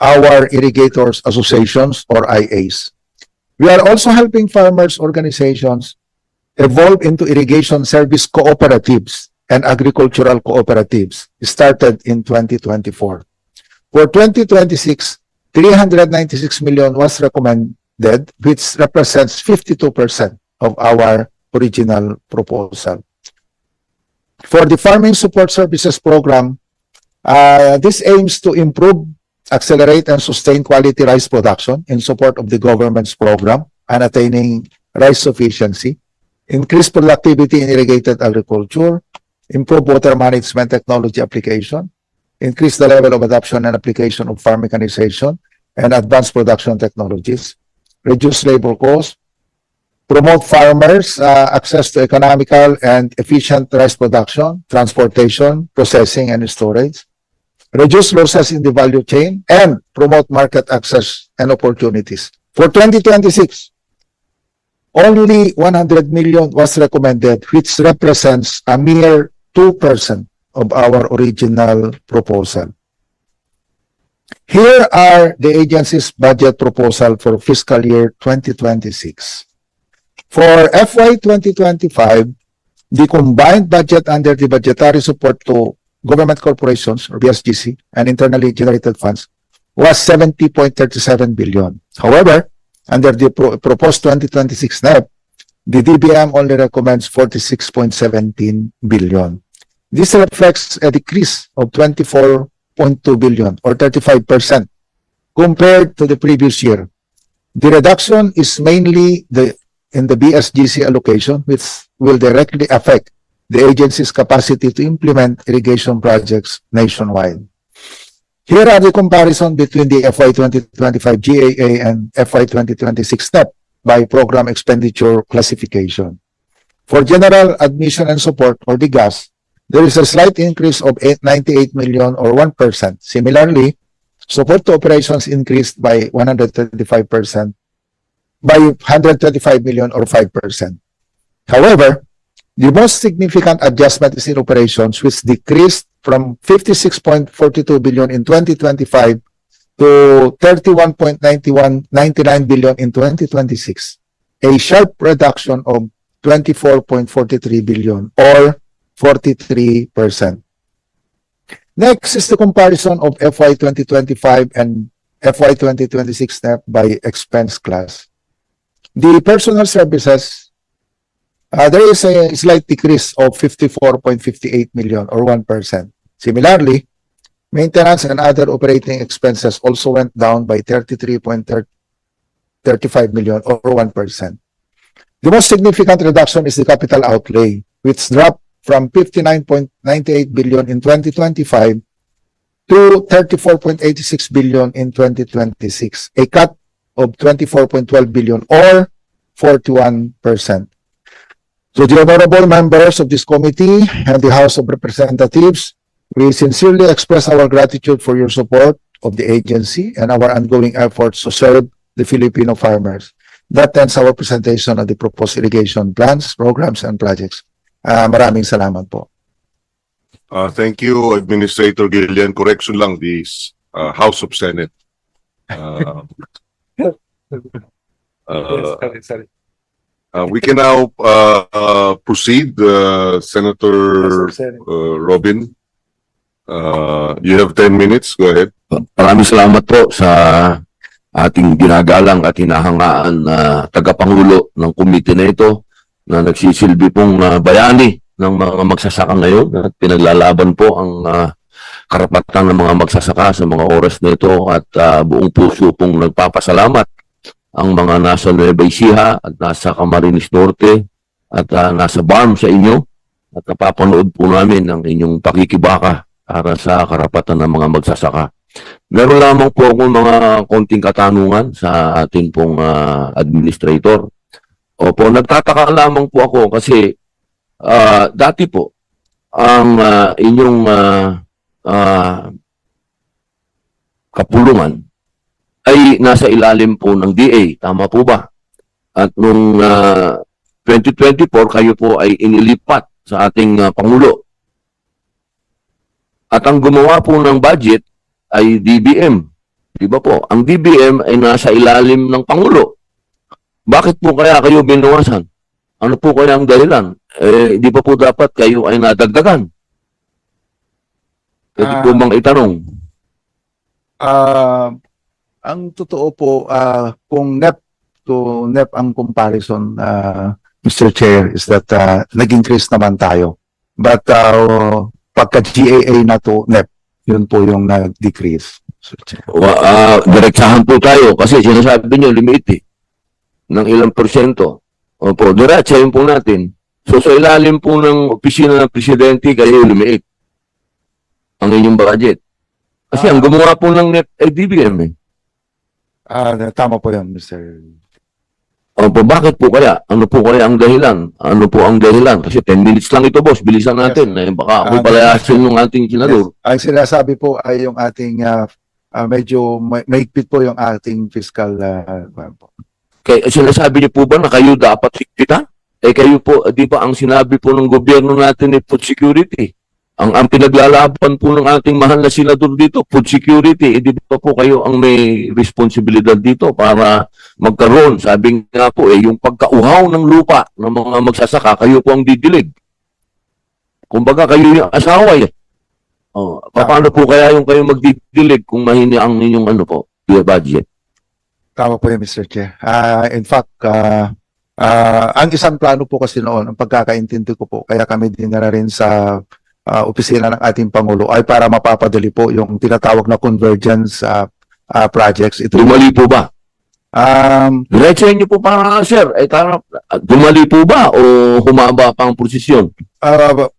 our irrigators associations or IAs. We are also helping farmers organizations evolve into irrigation service cooperatives and agricultural cooperatives started in 2024. For 2026, 396 million was recommended, which represents 52% of our original proposal. For the Farming Support Services Program, uh, this aims to improve, accelerate, and sustain quality rice production in support of the government's program and attaining rice sufficiency, increase productivity in irrigated agriculture, improve water management technology application, increase the level of adoption and application of farm mechanization and advanced production technologies, reduce labor costs, promote farmers uh, access to economical and efficient rice production, transportation, processing, and storage, reduce losses in the value chain, and promote market access and opportunities. For 2026, only 100 million was recommended, which represents a mere 2% of our original proposal. Here are the agency's budget proposal for fiscal year 2026. For FY 2025, the combined budget under the budgetary support to government corporations or BSGC and internally generated funds was 70.37 billion. However, under the pro- proposed 2026 NEP, the DBM only recommends 46.17 billion. This reflects a decrease of 24.2 billion or 35% compared to the previous year. The reduction is mainly the in the BSGC allocation, which will directly affect the agency's capacity to implement irrigation projects nationwide. Here are the comparison between the FY 2025 GAA and FY 2026 STEP by program expenditure classification. For general admission and support or the GAS, there is a slight increase of 8 98 million or 1%. Similarly, support to operations increased by 135% by 135 million or 5%. However, the most significant adjustment is in operations which decreased from 56.42 billion in 2025 to 31.9199 billion in 2026, a sharp reduction of 24.43 billion or 43%. Next is the comparison of FY 2025 and FY 2026 SNAP by expense class. The personal services, uh, there is a slight decrease of 54.58 million or 1%. Similarly, maintenance and other operating expenses also went down by 33.35 million or 1%. The most significant reduction is the capital outlay, which dropped from 59.98 billion in 2025 to 34.86 billion in 2026, a cut of 24.12 billion or 41%. So the honorable members of this committee and the House of Representatives, we sincerely express our gratitude for your support of the agency and our ongoing efforts to serve the Filipino farmers. That ends our presentation of the proposed irrigation plans, programs, and projects. Ah, maraming salamat po. Uh, thank you, Administrator Gillian. Correction lang, this uh, House of Senate. Uh, uh, sorry, sorry. Uh, we can now uh, uh, proceed, uh, Senator uh, Robin. Uh, you have 10 minutes. Go ahead. Maraming salamat po sa ating ginagalang at hinahangaan na tagapangulo ng komite na ito na nagsisilbi pong ah, bayani ng mga magsasaka ngayon at pinaglalaban po ang ah, karapatan ng mga magsasaka sa mga oras na ito at ah, buong puso pong nagpapasalamat ang mga nasa Nueva Ecija at nasa Camarines Norte at ah, nasa BARM sa inyo at napapanood po namin ang inyong pakikibaka para sa karapatan ng mga magsasaka. Meron lamang po akong mga konting katanungan sa ating pong ah, administrator. Opo, nagtataka lamang po ako kasi ah, dati po ang ah, inyong ah, ah, kapulungan ay nasa ilalim po ng DA. Tama po ba? At nung ah, 2024, kayo po ay inilipat sa ating ah, Pangulo. At ang gumawa po ng budget ay DBM. Di ba po? Ang DBM ay nasa ilalim ng Pangulo. Bakit po kaya kayo binawasan? Ano po kaya ang dahilan? Eh, di ba po dapat kayo ay nadagdagan? Pwede po Ah. bang itanong? Ah, ang totoo po, ah, kung NEP to NEP ang comparison, ah, Mr. Chair, is that ah, nag-increase naman tayo. But ah, pagka GAA na to NEP, yun po yung nag-decrease. Wa- ah, diretsahan po tayo kasi sinasabi nyo limit eh, ng ilang porsyento. Opo, diretsahin po natin. So sa ilalim po ng opisina ng presidente, kayo lumiit ang inyong budget. Kasi ang gumawa po ng net ay DBM eh. Ah, tama po yun, Mr. Opo, bakit po kaya? Ano po kaya ang dahilan? Ano po ang dahilan? Kasi 10 minutes lang ito, boss. Bilisan natin. Eh, baka ako Ah, palayasin ng ating senador. Ang sinasabi po ay yung ating ah, ah, medyo may, maigpit po yung ating fiscal kwan po. Kaya sinasabi niyo po ba na kayo dapat sikpita? Eh kayo po, di ba ang sinabi po ng gobyerno natin ay food security? Ang, ang pinaglalaban po ng ating mahal na senador dito, food security. Eh di ba po kayo ang may responsibilidad dito para magkaroon? Sabi nga po eh, yung pagkauhaw ng lupa ng mga magsasaka, kayo po ang didilig. Kumbaga kayo yung asawa eh. Oh, paano po kaya yung kayo magdidilig kung mahina ang inyong ano po, budget? Tama po yun, Mr. Chair. Ah, in fact, ah, ah, ang isang plano po kasi noon, ang pagkakaintindi ko po, kaya kami dinara rin sa ah, opisina ng ating Pangulo ay para mapapadali po yung tinatawag na convergence ah, ah, projects. Ito, Dumali po ba? um, Diretsahin niyo po para sir, ay tara, dumali po ba o humaba pa ang prosesyon? ah,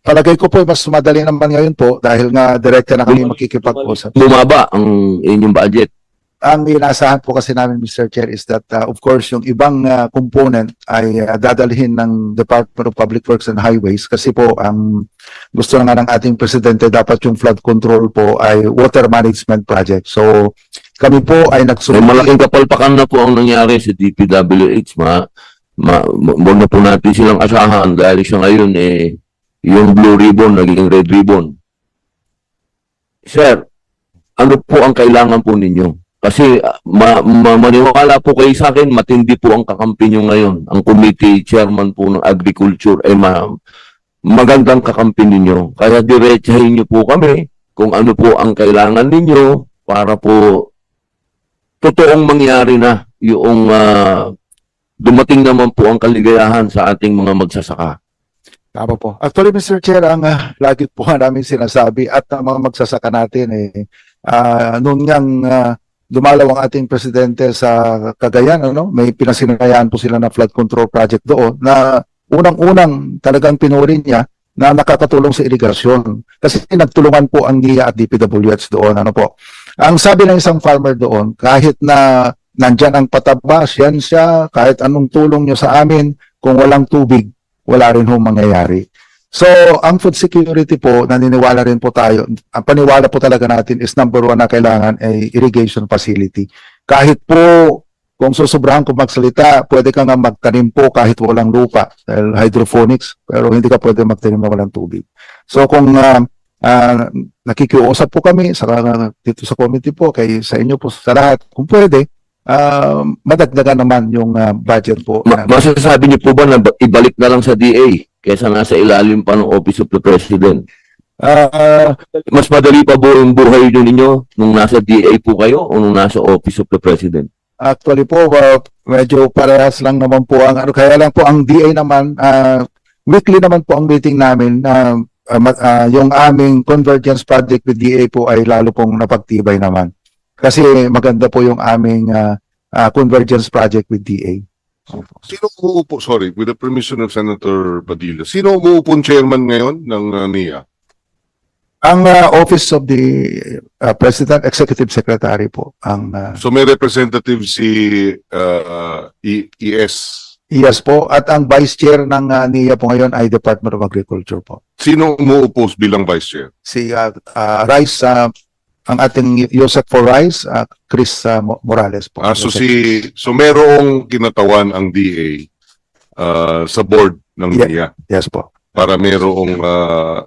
palagay ko po mas madali naman ngayon po dahil nga direkta na kami makikipag-usap. Bumaba ang inyong budget. Ang inaasahan po kasi namin, Mr. Chair, is that, uh, of course, yung ibang uh, component ay uh, dadalhin ng Department of Public Works and Highways kasi po ang gusto na nga ng ating presidente dapat yung flood control po ay water management project. So, kami po ay nagsunod. malaking kapalpakan na po ang nangyari sa DPWH. Ma, ma, ma, na po natin silang asahan dahil siya ngayon eh, yung blue ribbon naging red ribbon. Sir, ano po ang kailangan po ninyo? Kasi ah, ma, ma, maniwala po kayo sa akin, matindi po ang kakampi nyo ngayon. Ang committee chairman po ng agriculture ay ma, magandang kakampi ninyo. Kaya diretsahin nyo po kami kung ano po ang kailangan ninyo para po totoong mangyari na yung ah, dumating naman po ang kaligayahan sa ating mga magsasaka. Tama po. Actually, Mr. Chair, ang uh, lagi po namin sinasabi at ang mga magsasaka natin eh, ah noon ngang ah, dumalaw ang ating presidente sa Cagayan, ano, may pinasinayaan po sila na flood control project doon na unang-unang talagang pinuri niya na nakakatulong sa irigasyon. Kasi nagtulungan po ang NIA at DPWH doon. Ano po. Ang sabi ng isang farmer doon, kahit na nandyan ang patabas, yan siya, kahit anong tulong nyo sa amin, kung walang tubig, wala rin hong mangyayari. So, ang food security po, naniniwala rin po tayo, ang paniwala po talaga natin is number one na kailangan ay irrigation facility. Kahit po, kung susobrahan ko magsalita, pwede ka nga magtanim po kahit walang lupa, dahil hydroponics, pero hindi ka pwede magtanim na walang tubig. So, kung ah, ah, nakikiusap po kami sa, dito sa committee po, kay sa inyo po sa lahat, kung pwede, ah, madagdagan naman yung ah, budget po. Ma- masasabi niyo po ba na ba- ibalik na lang sa DA kaysa nasa ilalim pa ng Office of the President? Ah, Mas madali pa po yung buhay niyo ninyo nung nasa DA po kayo o nung nasa Office of the President? Actually po, uh, medyo parehas lang naman po ang ano. Kaya lang po ang DA naman, ah, weekly naman po ang meeting namin. na yung aming convergence project with DA po ay lalo pong napagtibay naman. Kasi maganda po yung aming ah, ah, convergence project with DA. Sino umuupo, sorry, with the permission of Senator Padilla, sino umuupo chairman ngayon ng uh, NIA? Ang ah, Office of the ah, President Executive Secretary po, ang ah, So may representative si uh, E- ES. IAS po, at ang Vice Chair ng ah, NIA po ngayon ay Department of Agriculture po. Sino umuupo bilang vice chair? si uh, uh, Rice, uh, ang ating Yosef for Rice, uh, Chris uh, Mo- Morales po. Ah, so si so merong kinatawan ang DA uh, sa board ng Yeah. NIA Yes po. para merong uh,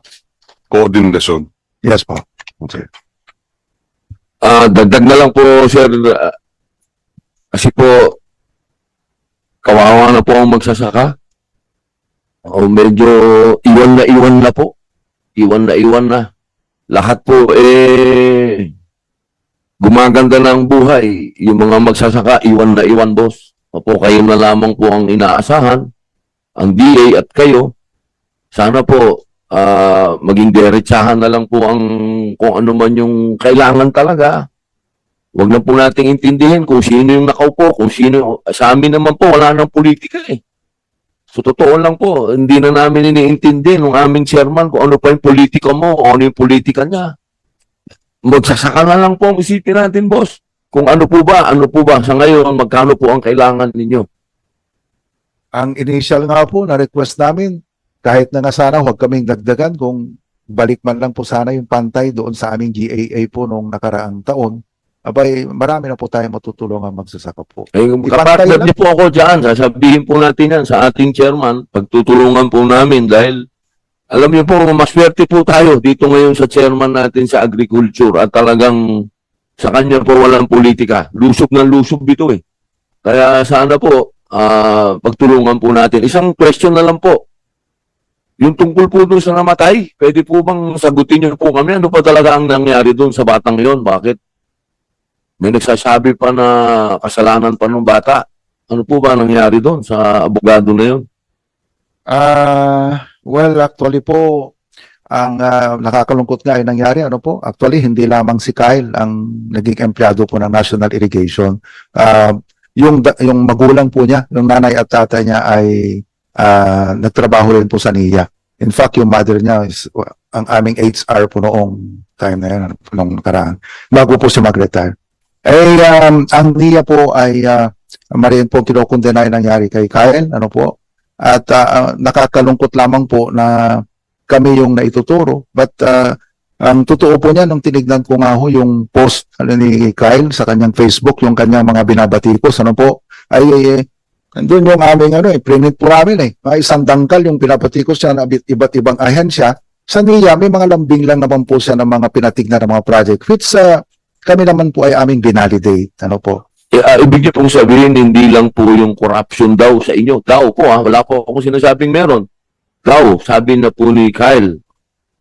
koordinasyon. Yes po. Okay. Ah, dagdag na lang po, sir. ah, kasi po, kawawa na po ang magsasaka. O medyo iwan na iwan na po. Iwan na iwan na. Lahat po, eh, gumaganda na buhay. Yung mga magsasaka, iwan na iwan, boss. Opo, kayo na lamang po ang inaasahan. Ang DA at kayo. Sana po, ah, maging diretsahan na lang po ang kung ano man yung kailangan talaga. Huwag na po nating intindihin kung sino yung nakaupo, kung sino, sa amin naman po, wala nang politika eh. So, totoo lang po, hindi na namin iniintindi ng aming chairman kung ano pa yung politika mo, kung ano yung politika niya. Magsasaka na lang po ang isipin natin, boss. Kung ano po ba, ano po ba, sa ngayon, magkano po ang kailangan ninyo. Ang initial nga po na request namin, kahit na nga sana huwag kaming dagdagan kung balik man lang po sana yung pantay doon sa aming GAA po noong nakaraang taon, abay marami na po tayo matutulungan magsasaka po. Ipantay kapartner niyo po ako dyan. Sasabihin po natin yan sa ating chairman. Pagtutulungan po namin dahil alam niyo po, maswerte po tayo dito ngayon sa chairman natin sa agriculture at talagang sa kanya po walang politika. Lusog ng lusog dito eh. Kaya sana po, ah, pagtulungan po natin. Isang question na lang po. Yung tungkol po doon sa namatay, pwede po bang sagutin niyo po kami? Ano pa talaga ang nangyari doon sa batang yon? Bakit? May nagsasabi pa na kasalanan pa ng bata. Ano po ba nangyari doon sa abogado na yun? Ah, well, actually po, ang ah, nakakalungkot nga ay nangyari, ano po, actually hindi lamang si Kyle ang naging empleyado po ng National Irrigation. Ah, yung, yung magulang po niya, yung nanay at tatay niya ay ah, nagtrabaho rin po sa NIA. In fact, yung mother niya is uh, ang aming HR po noong time na yun, nung nakaraan, bago po siya mag-retire. Eh, um, ang NIA po ay uh, marin po kinokondena yung nangyari kay Kyle, ano po, at ah, nakakalungkot lamang po na kami yung naituturo. But ah, ang totoo po niya, nung tinignan ko nga ho yung post ano, ni Kyle sa kanyang Facebook, yung kanyang mga binabatikos, ano po, ay, ay, ay nandun yung aming ano, eh, print po namin eh. Mga isang dangkal yung pinabatikos siya na iba't ibang ahensya. Sa niya, may mga lambing lang naman po siya ng mga pinatignan ng mga project, which ah, kami naman po ay aming binalidate. Ano po? Ah, ibig niyo pong sabihin, hindi lang po yung corruption daw sa inyo. Daw po ha, wala po akong sinasabing meron. Daw, sabi na po ni Kyle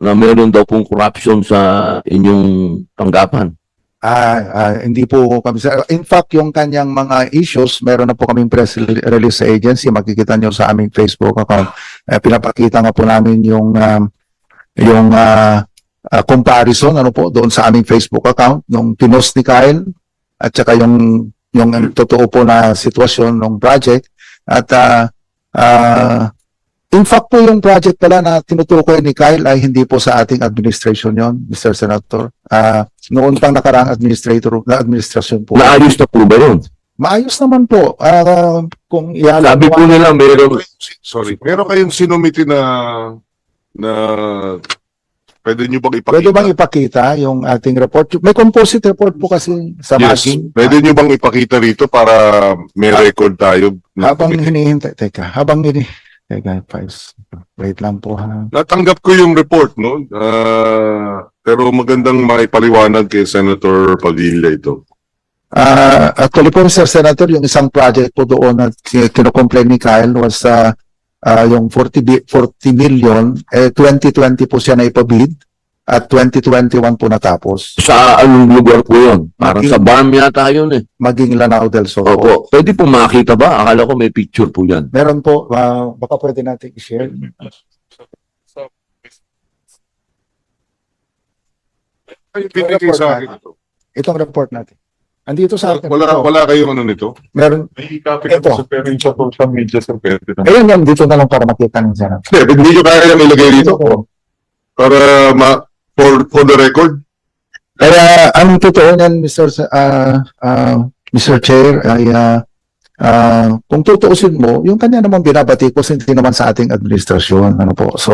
na meron daw pong corruption sa inyong tanggapan. Ah, ah, hindi po kami sa in fact yung kanyang mga issues meron na po kaming press release sa agency makikita niyo sa aming Facebook account eh, pinapakita nga po namin yung um, yung ah, ah, comparison ano po doon sa aming Facebook account nung pinost ni Kyle at saka yung yung totoo po na sitwasyon ng project at ah, ah, in fact po yung project pala na tinutukoy ni Kyle ay hindi po sa ating administration yon Mr. Senator ah noon pang nakaraang administrator na administrasyon po. Naayos na po ba yun? Maayos naman po. Ah, kung ihalang Sabi po nila, meron, Sorry. Meron kayong sinumiti na na pwede nyo bang ipakita? Pwede bang ipakita yung ating report? May composite report po kasi sa Yes. maging. Pwede nyo bang ipakita rito para may record tayo? Habang hinihintay, teka, habang ini, teka, files. Wait lang po ha. Natanggap ko yung report, no? Ah, pero magandang maipaliwanag kay Senator Padilla ito. Ah, actually po, Mr. Senator, yung isang project po doon na ki- kinocomplain ni Kyle was ah, ah, yung 40, bi- 40 million, eh, 2020 po siya na ipabid at 2021 po natapos. sa anong lugar po yun? Parang sa BAM yata yun eh. Maging Lanao del po. Opo. Pwede po makita ba? Akala ko may picture po yan. Meron po, ah, baka pwede natin i-share. Itong report natin. Andito sa akin. Wala, Ito. wala kayong ano nito? Meron. May copy Ito. ko sa pero sa social media sa pwede na. Ayun yan, dito na lang para makita ng sana. Hindi, hindi nyo kaya yung ilagay dito? Para ma, for, for the record? Kaya ang totoo niyan, Mr. Sa- ah, ah, Mr. Chair, ay ah, ah, kung tutuusin mo, yung kanya naman binabati ko hindi naman sa ating administrasyon. Ano po. So,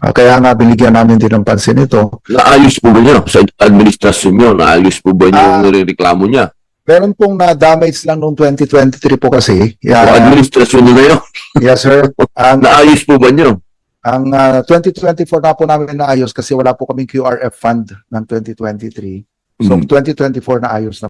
ah, kaya nga binigyan namin din ng pansin ito. Naayos po ba niya? Sa administrasyon niyo, naayos po ba niya Ah. yung nirereklamo niya? Meron pong na-damage lang noong 2023 po kasi. O Yeah, administrasyon niyo na yun? yes, sir. Ang Naayos po ba niyo? Ang ah, 2024 na po namin naayos kasi wala po kaming QRF fund ng 2023. So, Mm. 2024 na ayos na